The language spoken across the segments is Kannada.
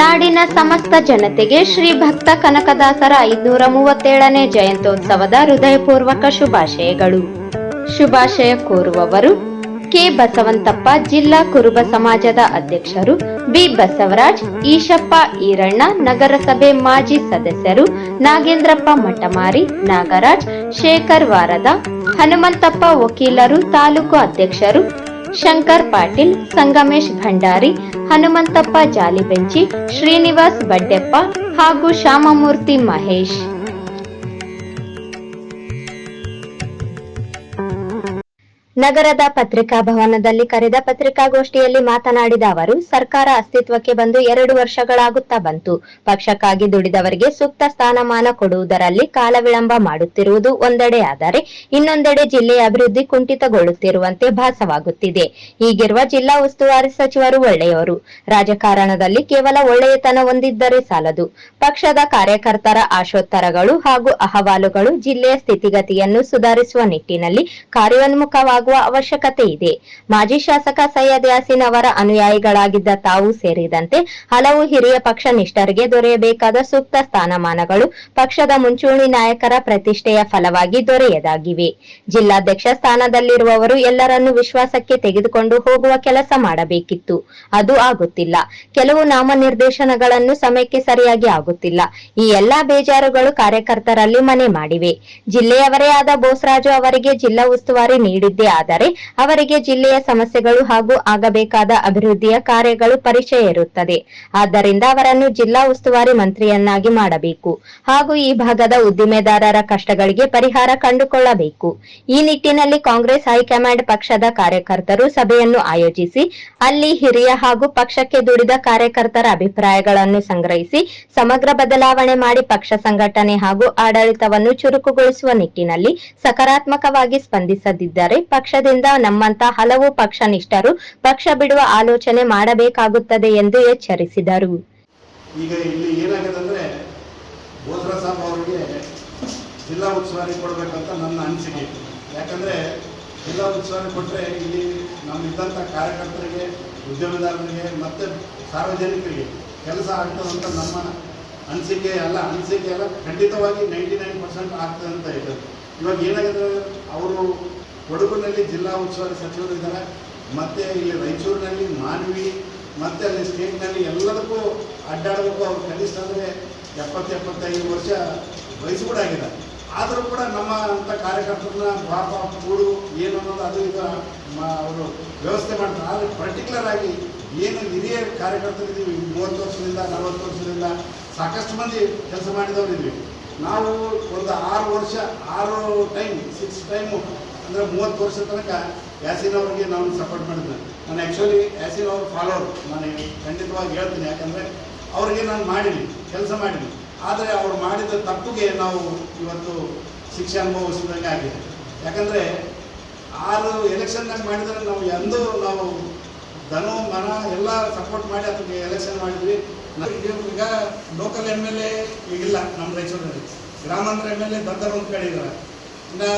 ನಾಡಿನ ಸಮಸ್ತ ಜನತೆಗೆ ಶ್ರೀ ಭಕ್ತ ಕನಕದಾಸರ ಐದುನೂರ ಮೂವತ್ತೇಳನೇ ಜಯಂತ್ಯೋತ್ಸವದ ಹೃದಯಪೂರ್ವಕ ಶುಭಾಶಯಗಳು. ಶುಭಾಶಯ ಕೋರುವವರು ಕೆ ಬಸವಂತಪ್ಪ, ಜಿಲ್ಲಾ ಕುರುಬ ಸಮಾಜದ ಅಧ್ಯಕ್ಷರು ಬಿ ಬಸವರಾಜ್, ಈಶಪ್ಪ ಈರಣ್ಣ, ನಗರಸಭೆ ಮಾಜಿ ಸದಸ್ಯರು ನಾಗೇಂದ್ರಪ್ಪ ಮಠಮಾರಿ, ನಾಗರಾಜ್, ಶೇಖರ್ ವಾರದ, ಹನುಮಂತಪ್ಪ ವಕೀಲರು, ತಾಲೂಕು ಅಧ್ಯಕ್ಷರು ಶಂಕರ್ ಪಾಟೀಲ್ ಸಂಗಮೇಶ್ ಭಂಡಾರಿ ಹನುಮಂತಪ್ಪ ಜಾಲಿಬೆಂಚಿ ಶ್ರೀನಿವಾಸ್ ಬಡ್ಡೆಪ್ಪ ಹಾಗೂ ಶ್ಯಾಮಮೂರ್ತಿ ಮಹೇಶ್. ನಗರದ ಪತ್ರಿಕಾ ಭವನದಲ್ಲಿ ಕರೆದ ಪತ್ರಿಕಾಗೋಷ್ಠಿಯಲ್ಲಿ ಮಾತನಾಡಿದ ಅವರು, ಸರ್ಕಾರ ಅಸ್ತಿತ್ವಕ್ಕೆ ಬಂದು ಎರಡು ವರ್ಷಗಳಾಗುತ್ತಾ ಬಂತು. ಪಕ್ಷಕ್ಕಾಗಿ ದುಡಿದವರಿಗೆ ಸೂಕ್ತ ಸ್ಥಾನಮಾನ ಕೊಡುವುದರಲ್ಲಿ ಕಾಲ ವಿಳಂಬ ಮಾಡುತ್ತಿರುವುದು ಒಂದೆಡೆ ಆದರೆ, ಇನ್ನೊಂದೆಡೆ ಜಿಲ್ಲೆಯ ಅಭಿವೃದ್ಧಿ ಕುಂಠಿತಗೊಳ್ಳುತ್ತಿರುವಂತೆ ಭಾಸವಾಗುತ್ತಿದೆ. ಹೀಗಿರುವ ಜಿಲ್ಲಾ ಉಸ್ತುವಾರಿ ಸಚಿವರು ಒಳ್ಳೆಯವರು. ರಾಜಕಾರಣದಲ್ಲಿ ಕೇವಲ ಒಳ್ಳೆಯತನ ಹೊಂದಿದ್ದರೆ ಸಾಲದು. ಪಕ್ಷದ ಕಾರ್ಯಕರ್ತರ ಆಶೋತ್ತರಗಳು ಹಾಗೂ ಅಹವಾಲುಗಳು ಜಿಲ್ಲೆಯ ಸ್ಥಿತಿಗತಿಯನ್ನು ಸುಧಾರಿಸುವ ನಿಟ್ಟಿನಲ್ಲಿ ಕಾರ್ಯೋನ್ಮುಖವಾಗುವ ಅವಶ್ಯಕತೆ ಇದೆ. ಮಾಜಿ ಶಾಸಕ ಸೈಯದ್ ಯಾಸಿನ್ ಅವರ ಅನುಯಾಯಿಗಳಾಗಿದ್ದ ತಾವು ಸೇರಿದಂತೆ ಹಲವು ಹಿರಿಯ ಪಕ್ಷ ನಿಷ್ಠರಿಗೆ ದೊರೆಯಬೇಕಾದ ಸೂಕ್ತ ಸ್ಥಾನಮಾನಗಳು ಪಕ್ಷದ ಮುಂಚೂಣಿ ನಾಯಕರ ಪ್ರತಿಷ್ಠೆಯ ಫಲವಾಗಿ ದೊರೆಯದಾಗಿವೆ. ಜಿಲ್ಲಾಧ್ಯಕ್ಷ ಸ್ಥಾನದಲ್ಲಿರುವವರು ಎಲ್ಲರನ್ನೂ ವಿಶ್ವಾಸಕ್ಕೆ ತೆಗೆದುಕೊಂಡು ಹೋಗುವ ಕೆಲಸ ಮಾಡಬೇಕಿತ್ತು. ಅದು ಆಗುತ್ತಿಲ್ಲ. ಕೆಲವು ನಾಮನಿರ್ದೇಶನಗಳನ್ನು ಸಮಯಕ್ಕೆ ಸರಿಯಾಗಿ ಆಗುತ್ತಿಲ್ಲ. ಈ ಎಲ್ಲಾ ಬೇಜಾರುಗಳು ಕಾರ್ಯಕರ್ತರಲ್ಲಿ ಮನೆ ಮಾಡಿವೆ. ಜಿಲ್ಲೆಯವರೇ ಆದ ಬೋಸರಾಜು ಅವರಿಗೆ ಜಿಲ್ಲಾ ಉಸ್ತುವಾರಿ ನೀಡಿದ್ದೇ ಆದರೆ ಅವರಿಗೆ ಜಿಲ್ಲೆಯ ಸಮಸ್ಯೆಗಳು ಹಾಗೂ ಆಗಬೇಕಾದ ಅಭಿವೃದ್ಧಿಯ ಕಾರ್ಯಗಳು ಪರಿಚಯ ಇರುತ್ತದೆ. ಆದ್ದರಿಂದ ಅವರನ್ನು ಜಿಲ್ಲಾ ಉಸ್ತುವಾರಿ ಮಂತ್ರಿಯನ್ನಾಗಿ ಮಾಡಬೇಕು ಹಾಗೂ ಈ ಭಾಗದ ಉದ್ದಿಮೆದಾರರ ಕಷ್ಟಗಳಿಗೆ ಪರಿಹಾರ ಕಂಡುಕೊಳ್ಳಬೇಕು. ಈ ನಿಟ್ಟಿನಲ್ಲಿ ಕಾಂಗ್ರೆಸ್ ಹೈಕಮಾಂಡ್ ಪಕ್ಷದ ಕಾರ್ಯಕರ್ತರು ಸಭೆಯನ್ನು ಆಯೋಜಿಸಿ, ಅಲ್ಲಿ ಹಿರಿಯ ಹಾಗೂ ಪಕ್ಷಕ್ಕೆ ದುಡಿದ ಕಾರ್ಯಕರ್ತರ ಅಭಿಪ್ರಾಯಗಳನ್ನು ಸಂಗ್ರಹಿಸಿ, ಸಮಗ್ರ ಬದಲಾವಣೆ ಮಾಡಿ ಪಕ್ಷ ಸಂಘಟನೆ ಹಾಗೂ ಆಡಳಿತವನ್ನು ಚುರುಕುಗೊಳಿಸುವ ನಿಟ್ಟಿನಲ್ಲಿ ಸಕಾರಾತ್ಮಕವಾಗಿ ಸ್ಪಂದಿಸದಿದ್ದರೆ ಪಕ್ಷದಿಂದ ನಮ್ಮಂತ ಹಲವು ಪಕ್ಷ ನಿಷ್ಠರು ಪಕ್ಷ ಬಿಡುವ ಆಲೋಚನೆ ಮಾಡಬೇಕಾಗುತ್ತದೆ ಎಂದು ಎಚ್ಚರಿಸಿದರು. ಈಗ ಇಲ್ಲಿ ಏನಾಗಿದೆ ಅಂದರೆ ಬೋಸ್ರಾ ಸಾಬ್ ಅವರಿಗೆ ಜಿಲ್ಲಾ ಉಸ್ತುವಾರಿ ಕೊಡಬೇಕಂತ ನನ್ನ ಅನಿಸಿಕೆ. ಯಾಕಂದರೆ ಜಿಲ್ಲಾ ಉಸ್ತುವಾರಿ ಕೊಟ್ಟರೆ ಇಲ್ಲಿ ನಮ್ಮಿದ್ದಂಥ ಕಾರ್ಯಕರ್ತರಿಗೆ, ಉದ್ಯಮದಾರರಿಗೆ ಮತ್ತು ಸಾರ್ವಜನಿಕರಿಗೆ ಕೆಲಸ ಆಗ್ತದಂತ ನಮ್ಮ ಅನಿಸಿಕೆ ಅಲ್ಲ. ಅನಿಸಿಕೆ ಅಲ್ಲ, ಖಂಡಿತವಾಗಿ ನೈಂಟಿ ನೈನ್ ಪರ್ಸೆಂಟ್ ಅಂತ ಇದೆ. ಇವಾಗ ಏನಾಗಿದೆ ಅವರು ಕೊಡಗಿನಲ್ಲಿ ಜಿಲ್ಲಾ ಉಸ್ತುವಾರಿ ಸಚಿವರು ಇದ್ದಾರೆ. ಮತ್ತು ಇಲ್ಲಿ ರಾಯಚೂರಿನಲ್ಲಿ ಮಾನ್ವಿ, ಮತ್ತೆ ಅಲ್ಲಿ ಸ್ಟೇಟ್ನಲ್ಲಿ ಎಲ್ಲದಕ್ಕೂ ಅಡ್ಡಾಡಬೇಕು. ಅವ್ರು ಕನಿಷ್ಠ ಅಂದರೆ ಎಪ್ಪತ್ತು, ಎಪ್ಪತ್ತೈದು ವರ್ಷ ವಯಸ್ಸು ಕೂಡ ಆಗಿದೆ. ಆದರೂ ಕೂಡ ನಮ್ಮ ಅಂಥ ಕಾರ್ಯಕರ್ತರನ್ನ ಪಾಪ ಕೂಡು, ಏನು ಅನ್ನೋದು ಅದು ಈಗ ಅವರು ವ್ಯವಸ್ಥೆ ಮಾಡ್ತಾರೆ. ಆದರೆ ಪರ್ಟಿಕ್ಯುಲರ್ ಆಗಿ ಏನು ಹಿರಿಯ ಕಾರ್ಯಕರ್ತರಿದ್ದೀವಿ ಮೂವತ್ತು ವರ್ಷದಿಂದ, ನಲವತ್ತು ವರ್ಷದಿಂದ ಸಾಕಷ್ಟು ಮಂದಿ ಕೆಲಸ ಮಾಡಿದವರು ಇದ್ವಿ ನಾವು ಒಂದು ಆರು ವರ್ಷ, ಆರು ಟೈಮ್ ಸಿಕ್ಸ್ ಟೈಮು ಅಂದರೆ ಮೂವತ್ತು ವರ್ಷ ತನಕ ಯಾಸಿನ್ ಅವ್ರಿಗೆ ನಾನು ಸಪೋರ್ಟ್ ಮಾಡಿದ್ದೆ. ನಾನು ಆ್ಯಕ್ಚುಲಿ ಯಾಸಿನ್ ಅವ್ರ ಫಾಲೋರ್ ನಾನು ಖಂಡಿತವಾಗಿ ಹೇಳ್ತೀನಿ, ಯಾಕಂದರೆ ಅವರಿಗೆ ನಾನು ಮಾಡಿದ್ವಿ ಕೆಲಸ ಮಾಡಿದ್ವಿ ಆದರೆ ಅವ್ರು ಮಾಡಿದ ತಪ್ಪಿಗೆ ನಾವು ಇವತ್ತು ಶಿಕ್ಷೆ ಅನುಭವಿಸಿದಂಗೆ ಆಗಿದೆ. ಯಾಕಂದರೆ ಆರು ಎಲೆಕ್ಷನ್ನಾಗ ಮಾಡಿದರೆ ನಾವು ಎಂದು ನಾವು ಧನ, ಮನ ಎಲ್ಲ ಸಪೋರ್ಟ್ ಮಾಡಿ ಅದಕ್ಕೆ ಎಲೆಕ್ಷನ್ ಮಾಡಿದ್ವಿ. ಈಗ ಲೋಕಲ್ ಎಂ ಎಲ್ ಎ ನಮ್ಮ ರಾಯಚೂರಿನಲ್ಲಿ ಗ್ರಾಮಾಂತರ ಎಂ ಎಲ್ ಎ ಒಂದು ಕಡೆ ಇದ್ದಾರೆ. ಇನ್ನು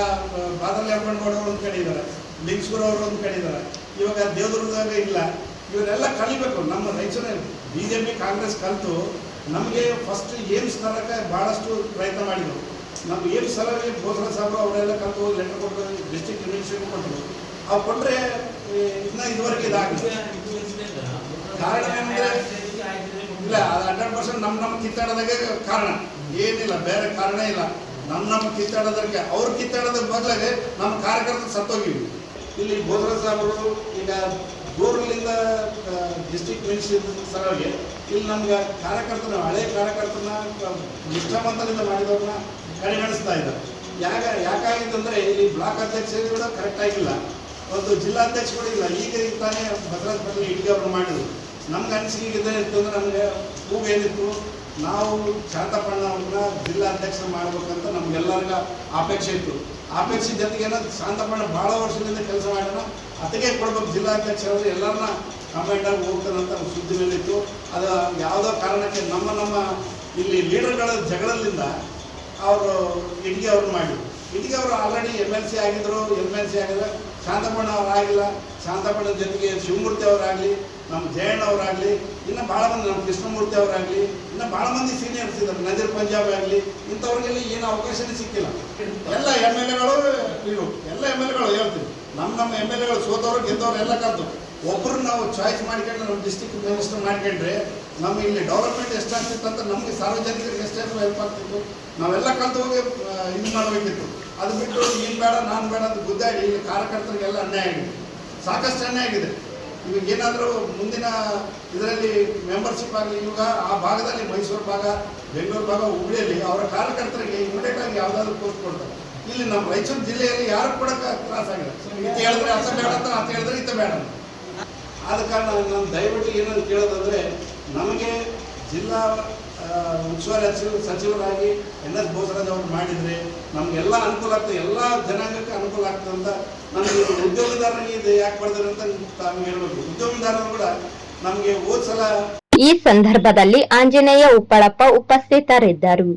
ಬಾದಲ್ ಮಾಡೋರು ಒಂದು ಕಡೆ ಇದ್ದಾರೆ ಲಿಂಗ್ಸೂರ್ ಅವರು ಒಂದು ಕಡೆ ಇದ್ದಾರೆ ಇವಾಗ ದೇವದುರ್ಗದಾಗ ಇಲ್ಲ. ಇವರೆಲ್ಲ ಕಲಿಬೇಕು, ನಮ್ಮ ರಾಯಚೂರಲ್ಲಿ ಬಿ ಜೆ ಪಿ ಕಾಂಗ್ರೆಸ್ ಕಲಿತು, ನಮಗೆ ಫಸ್ಟ್ ಏಮ್ಸ್ ಸ್ಥಾನಕ್ಕೆ ಭಾಳಷ್ಟು ಪ್ರಯತ್ನ ಮಾಡಿದರು. ನಮ್ಮ ಏಮ್ಸ್ ಸಲಹೆ ಬೋಸರ ಸಾಹೇಬರು ಅವರೆಲ್ಲ ಕಲಿತು ಲೆಟರ್ ಕೊಟ್ಟು ಡಿಸ್ಟಿಕ್ ಯೂನಿವರ್ಸಿಟಿ ಕೊಟ್ಟರು ಅವು ಕೊಟ್ಟರೆ ಇನ್ನೂ ಇದುವರೆಗೆ ಇದಾಗಿದೆ ಕಾರಣ ಏನಂದ್ರೆ, ಇಲ್ಲ, ಅದು ಹಂಡ್ರೆಡ್ ಪರ್ಸೆಂಟ್ ನಮ್ಮ ನಮ್ಮ ಕಿತ್ತಾಡೋದಾಗೆ ಕಾರಣ. ಏನಿಲ್ಲ, ಬೇರೆ ಕಾರಣ ಇಲ್ಲ. ನಮ್ಮ ನಮ್ಮ ಕಿತ್ತಾಡೋದಕ್ಕೆ ಅವ್ರು ಕಿತ್ತಾಡೋದ್ರ ಬದಲಾಗಿ ನಮ್ಮ ಕಾರ್ಯಕರ್ತರು ಸತ್ತೋಗಿವಿ ಇಲ್ಲಿ ಬೋಧರ ಸಾಹೇಬರು ಈಗ ದೂರಲಿಂದ ಡಿಸ್ಟ್ರಿಕ್ಟ್ ಮಿನಿಸ್ಟ್ರಿ ಸಲುವಾಗಿ ಇಲ್ಲಿ ನಮ್ಗೆ ಕಾರ್ಯಕರ್ತನ ಹಳೆ ಕಾರ್ಯಕರ್ತನ ನಿಷ್ಠಾಮಂತರಿಂದ ಮಾಡಿದವ್ರನ್ನ ಕಡೆಗಣಿಸ್ತಾ ಇದ್ದಾರೆ. ಯಾಕ ಯಾಕಾಗಿತ್ತು ಅಂದರೆ ಇಲ್ಲಿ ಬ್ಲಾಕ್ ಅಧ್ಯಕ್ಷರು ಕೂಡ ಕರೆಕ್ಟ್ ಆಗಿಲ್ಲ. ಒಂದು ಕೂಡ ಇಲ್ಲ. ಈಗ ತಾನೇ ಭದ್ರಾಜ್ ಪಲ್ಲಿ ಇಟ್ಗೆ ಅವರು ಮಾಡಿದ್ರು. ನಮ್ಗೆ ಅನಿಸಿಕೆ ಇದೆ ಇತ್ತು ಅಂದ್ರೆ ನಮಗೆ ಹೂವು ಏನಿತ್ತು ನಾವು ಶಾಂತಪ್ಪಣ್ಣ ಅವ್ರನ್ನ ಜಿಲ್ಲಾಧ್ಯಕ್ಷ ಮಾಡ್ಬೇಕಂತ ನಮ್ಗೆಲ್ಲರಿಗ ಅಪೇಕ್ಷೆ ಇತ್ತು. ಅಪೇಕ್ಷೆ ಜೊತೆಗೆ ಶಾಂತಪಣ್ಣ ಭಾಳ ವರ್ಷದಿಂದ ಕೆಲಸ ಮಾಡೋಣ ಅದಕ್ಕೆ ಕೊಡ್ಬೇಕು ಜಿಲ್ಲಾಧ್ಯಕ್ಷ ಅವರು ಎಲ್ಲರನ್ನ ಆಗಿ ಹೋಗ್ತಾರಂತ ಮೇಲಿತ್ತು ಅದು ಯಾವುದೋ ಕಾರಣಕ್ಕೆ ನಮ್ಮ ನಮ್ಮ ಇಲ್ಲಿ ಲೀಡರ್ಗಳ ಜಗಳದಿಂದ ಅವರು ಇಟ್ಗೆ ಅವ್ರು ಮಾಡಿದ್ರು. ಇಟ್ಗೆ ಅವರು ಆಲ್ರೆಡಿ ಎಂ ಎಲ್ ಸಿ ಆಗಿದ್ರು ಎಂ ಎಲ್ ಸಿ ಆಗಿದ್ರೆ ಶಾಂತಬಣ್ಣ ಅವರಾಗಿಲ್ಲ ಶಾಂತಬಣ್ಣದ ಜೊತೆಗೆ ಶಿವಮೂರ್ತಿ ಅವರಾಗಲಿ ನಮ್ಮ ಜಯಣ್ಣ ಅವರಾಗಲಿ ಇನ್ನು ಭಾಳ ಮಂದಿ ನಮ್ಮ ಕೃಷ್ಣಮೂರ್ತಿ ಅವರಾಗಲಿ ಇನ್ನು ಭಾಳ ಮಂದಿ ಸೀನಿಯರ್ಸ್ ಇದ್ದಾರೆ ನಜೀರ್ ಪಂಜಾಬ್ ಆಗಲಿ, ಇಂಥವ್ರಿಗೆಲ್ಲ ಏನು ಅವಕಾಶನೇ ಸಿಕ್ಕಿಲ್ಲ. ಎಲ್ಲ ಎಂ ಎಲ್ ಎಗಳು ಎಲ್ಲ ಎಂ ಎಲ್ ಎಗಳು ಹೇಳ್ತೀವಿ ನಮ್ಮ ನಮ್ಮ ಎಂ ಎಲ್ ಎಗಳು ಸೋತವ್ರು, ಗೆದ್ದವ್ರು ಎಲ್ಲ ಕಲ್ತು ಒಬ್ಬರು ನಾವು ಚಾಯ್ಸ್ ಮಾಡ್ಕೊಂಡು ನಮ್ಮ ಡಿಸ್ಟಿಕ್ ಮಿನಿಸ್ಟರ್ ಮಾಡ್ಕೊಂಡ್ರೆ, ನಮ್ಮ ಇಲ್ಲಿ ಡೆವಲಪ್ಮೆಂಟ್ ಎಷ್ಟಾಗ್ತಿತ್ತು ಅಂತ ನಮಗೆ ಸಾರ್ವಜನಿಕರಿಗೆ ಎಷ್ಟೆಷ್ಟು ಹೆಲ್ಪ್ ಆಗ್ತಿತ್ತು. ನಾವೆಲ್ಲ ಕಲ್ತು ಹೋಗಿ ಇದು ಮಾಡಬೇಕಿತ್ತು. ಅದು ಬಿಟ್ಟು ನೀನು ಬೇಡ, ನಾನು ಬೇಡ ಅಂತ ಗುದ್ದಾಡಿ ಇಲ್ಲಿ ಕಾರ್ಯಕರ್ತರಿಗೆಲ್ಲ ಅನ್ಯಾಯ ಆಗಿದೆ. ಸಾಕಷ್ಟು ಅನ್ಯಾಯ ಆಗಿದೆ. ಇವಾಗ ಏನಾದರೂ ಮುಂದಿನ ಇದರಲ್ಲಿ ಮೆಂಬರ್ಶಿಪ್ ಆಗಲಿ, ಇವಾಗ ಆ ಭಾಗದಲ್ಲಿ ಮೈಸೂರು ಭಾಗ, ಬೆಂಗಳೂರು ಭಾಗ, ಹುಬ್ಳಿಯಲ್ಲಿ ಅವರ ಕಾರ್ಯಕರ್ತರಿಗೆ ಇಮಿಡಿಯೇಟ್ ಆಗಿ ಯಾವುದಾದ್ರು ಪೋಸ್ಟ್ ಕೊಡ್ತಾರೆ. ಇಲ್ಲಿ ನಮ್ಮ ರಾಯಚೂರು ಜಿಲ್ಲೆಯಲ್ಲಿ ಯಾರು ಕೂಡ ತ್ರಾಸ ಆಗಿಲ್ಲ. ಅಂತ ಹೇಳಿದ್ರೆ ಬೇಡ ಅಂತ ಅಂತ ಹೇಳಿದ್ರೆ ಇತ್ತ ಬೇಡ ಆದ ಕಾರಣ ನಾನು ದಯವಿಟ್ಟು ಏನಂತ ಕೇಳೋದಂದ್ರೆ, ನಮಗೆ ಜಿಲ್ಲಾ ಉಸ್ತುವಾರಿ ಸಚಿವ, ಸಚಿವರಾಗಿ ಎನ್ ಎಸ್ ಬೋಸರಾಜ್ ಅವರು ಮಾಡಿದರೆ ನಮಗೆಲ್ಲ ಅನುಕೂಲ ಆಗ್ತದೆ. ಎಲ್ಲ ಜನಾಂಗಕ್ಕೆ ಅನುಕೂಲ ಆಗ್ತದೆ ಅಂತ ನಮಗೆ ಉದ್ಯೋಗದಾರರಿಗೆ ಇದು ಯಾಕೆ ಬರ್ತಾರೆ ಅಂತ ತಾವು ಹೇಳ್ಬೇಕು ಉದ್ಯೋಗದಾರರು ಕೂಡ ನಮಗೆ ಹೋದ ಸಲ ಈ ಸಂದರ್ಭದಲ್ಲಿ ಆಂಜನೇಯ ಉಪ್ಪಳಪ್ಪ ಉಪಸ್ಥಿತರಿದ್ದರು.